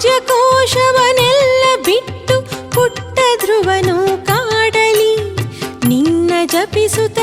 ರಾಜ್ಯಕೋಶವನೆಲ್ಲ ಬಿಟ್ಟು ಪುಟ್ಟ ಧ್ರುವನು ಕಾಡಲಿ. ನಿನ್ನ ಜಪಿಸುತ್ತ